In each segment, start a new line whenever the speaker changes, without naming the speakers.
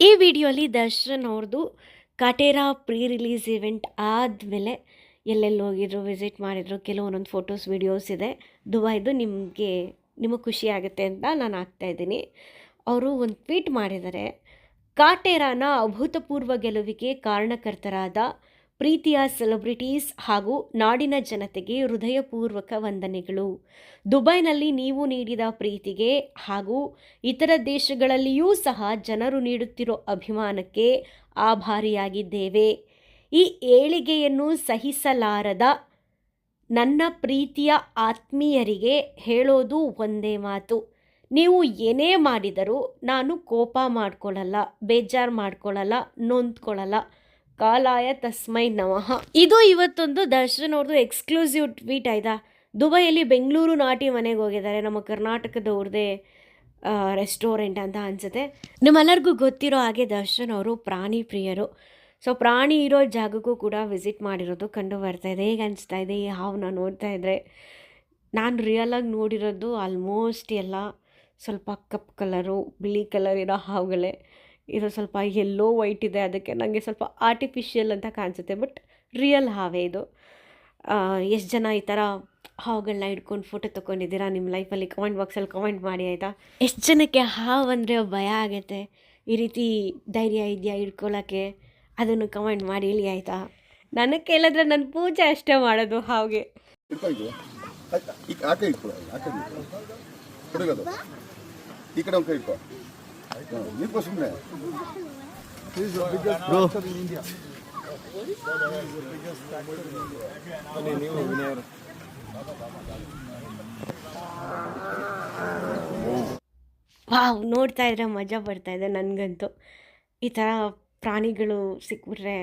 ಈ ವಿಡಿಯೋಲಿ ದರ್ಶನ್ ಅವ್ರದ್ದು ಕಾಟೇರಾ ಪ್ರೀ ರಿಲೀಸ್ ಇವೆಂಟ್ ಆದಮೇಲೆ ಎಲ್ಲೆಲ್ಲಿ ಹೋಗಿದ್ರು, ವಿಸಿಟ್ ಮಾಡಿದ್ರು, ಕೆಲವೊಂದೊಂದು ಫೋಟೋಸ್, ವಿಡಿಯೋಸ್ ಇದೆ. ದುಬೈದು ನಿಮಗೆ ನಿಮಗೆ ಖುಷಿ ಆಗುತ್ತೆ ಅಂತ ನಾನು ಆಗ್ತಾಯಿದ್ದೀನಿ ಅವರು ಒಂದು ಟ್ವೀಟ್ ಮಾಡಿದ್ದಾರೆ, ಕಾಟೇರಾನ ಅಭೂತಪೂರ್ವ ಗೆಲುವಿಗೆ ಕಾರಣಕರ್ತರಾದ ಪ್ರೀತಿಯ ಸೆಲೆಬ್ರಿಟೀಸ್ ಹಾಗೂ ನಾಡಿನ ಜನತೆಗೆ ಹೃದಯಪೂರ್ವಕ ವಂದನೆಗಳು. ದುಬೈನಲ್ಲಿ ನೀವು ನೀಡಿದ ಪ್ರೀತಿಗೆ ಹಾಗೂ ಇತರ ದೇಶಗಳಲ್ಲಿಯೂ ಸಹ ಜನರು ನೀಡುತ್ತಿರೋ ಅಭಿಮಾನಕ್ಕೆ ಆಭಾರಿಯಾಗಿದ್ದೇವೆ. ಈ ಏಳಿಗೆಯನ್ನು ಸಹಿಸಲಾರದ ನನ್ನ ಪ್ರೀತಿಯ ಆತ್ಮೀಯರಿಗೆ ಹೇಳೋದು ಒಂದೇ ಮಾತು. ನೀವು ಏನೇ ಮಾಡಿದರೂ ನಾನು ಕೋಪ ಮಾಡ್ಕೊಳ್ಳಲ್ಲ, ಬೇಜಾರು ಮಾಡ್ಕೊಳ್ಳಲ್ಲ, ನೊಂದ್ಕೊಳ್ಳಲ್ಲ. ಕಾಲಾಯ ತಸ್ಮೈ ನಮಃ. ಇದು ಇವತ್ತೊಂದು ದರ್ಶನ್ ಅವ್ರದ್ದು ಎಕ್ಸ್ಕ್ಲೂಸಿವ್ ಟ್ವೀಟ್ ಆಯ್ತಾ? ದುಬೈಯಲ್ಲಿ ಬೆಂಗಳೂರು ನಾಟಿ ಮನೆಗೆ ಹೋಗಿದ್ದಾರೆ. ನಮ್ಮ ಕರ್ನಾಟಕದವ್ರದ್ದೇ ರೆಸ್ಟೋರೆಂಟ್ ಅಂತ ಅನಿಸುತ್ತೆ. ನಿಮ್ಮೆಲ್ಲರಿಗೂ ಗೊತ್ತಿರೋ ಹಾಗೆ ದರ್ಶನ್ ಅವರು ಪ್ರಾಣಿ ಪ್ರಿಯರು. ಸೊ ಪ್ರಾಣಿ ಇರೋ ಜಾಗಕ್ಕೂ ಕೂಡ ವಿಸಿಟ್ ಮಾಡಿರೋದು ಕಂಡು ಬರ್ತಾ ಇದೆ. ಹೇಗೆ ಅನಿಸ್ತಾ ಇದೆ? ಈ ಹಾವನ್ನ ನೋಡ್ತಾ ಇದ್ದರೆ ನಾನು ರಿಯಲಾಗಿ ನೋಡಿರೋದು ಆಲ್ಮೋಸ್ಟ್ ಎಲ್ಲ ಸ್ವಲ್ಪ ಕಪ್ ಕಲರು ಬಿಳಿ ಕಲರ್ ಇರೋ ಹಾವುಗಳೇ. ಇದು ಸ್ವಲ್ಪ ಎಲ್ಲೋ ವೈಟ್ ಇದೆ, ಅದಕ್ಕೆ ನನಗೆ ಸ್ವಲ್ಪ ಆರ್ಟಿಫಿಷಿಯಲ್ ಅಂತ ಕಾಣಿಸುತ್ತೆ ಬಟ್ ರಿಯಲ್ ಹಾವೇ ಇದು. ಎಷ್ಟು ಜನ ಈ ಥರ ಹಾವುಗಳನ್ನ ಹಿಡ್ಕೊಂಡು ಫೋಟೋ ತೊಗೊಂಡಿದ್ದೀರಾ ನಿಮ್ಮ ಲೈಫಲ್ಲಿ ಕಮೆಂಟ್ ಬಾಕ್ಸಲ್ಲಿ ಕಮೆಂಟ್ ಮಾಡಿ, ಆಯಿತಾ? ಎಷ್ಟು ಜನಕ್ಕೆ ಹಾವು ಅಂದರೆ ಭಯ ಆಗುತ್ತೆ? ಈ ರೀತಿ ಧೈರ್ಯ ಇದೆಯಾ ಹಿಡ್ಕೊಳ್ಳೋಕ್ಕೆ ಅದನ್ನು ಕಮೆಂಟ್ ಮಾಡಿ ಹೇಳಿ, ಆಯಿತಾ? ನನಗೆ ಕೇಳಿದ್ರೆ ನನ್ನ ಪೂಜೆ ಅಷ್ಟೇ ಮಾಡೋದು
ಹುಡುಗದು. ಈ ಕಡೆ ಸುಮ್ಮನೆ
ವಾವ್, ನೋಡ್ತಾ ಇದ್ರೆ ಮಜಾ ಬರ್ತಾ ಇದೆ ನನಗಂತೂ. ಈ ಥರ ಪ್ರಾಣಿಗಳು ಸಿಕ್ಬಿಟ್ರೆ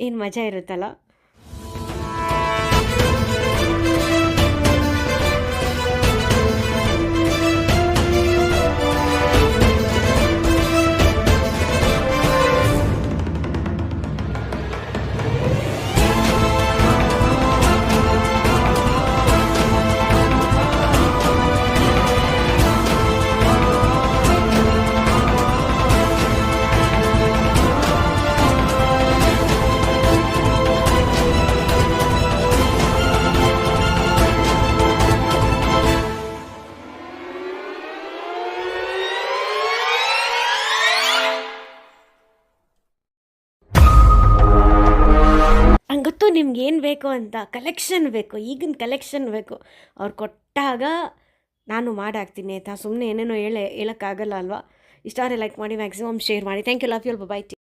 ಏನು ಮಜಾ ಇರುತ್ತಲ್ಲ? ನಿಮ್ಗೆ ಏನು ಬೇಕು ಅಂತ ಕಲೆಕ್ಷನ್ ಬೇಕು, ಈಗಿನ ಕಲೆಕ್ಷನ್ ಬೇಕು. ಅವ್ರು ಕೊಟ್ಟಾಗ ನಾನು ಮಾಡಾಕ್ತೀನಿ ಆಯಿತಾ? ಸುಮ್ಮನೆ ಏನೇನೋ ಹೇಳೇ, ಹೇಳೋಕ್ಕಾಗಲ್ಲ ಅಲ್ವಾ? ಇಷ್ಟಾರೆ ಲೈಕ್ ಮಾಡಿ ಮ್ಯಾಕ್ಸಿಮಮ್ ಶೇರ್ ಮಾಡಿ. Thank you love you bye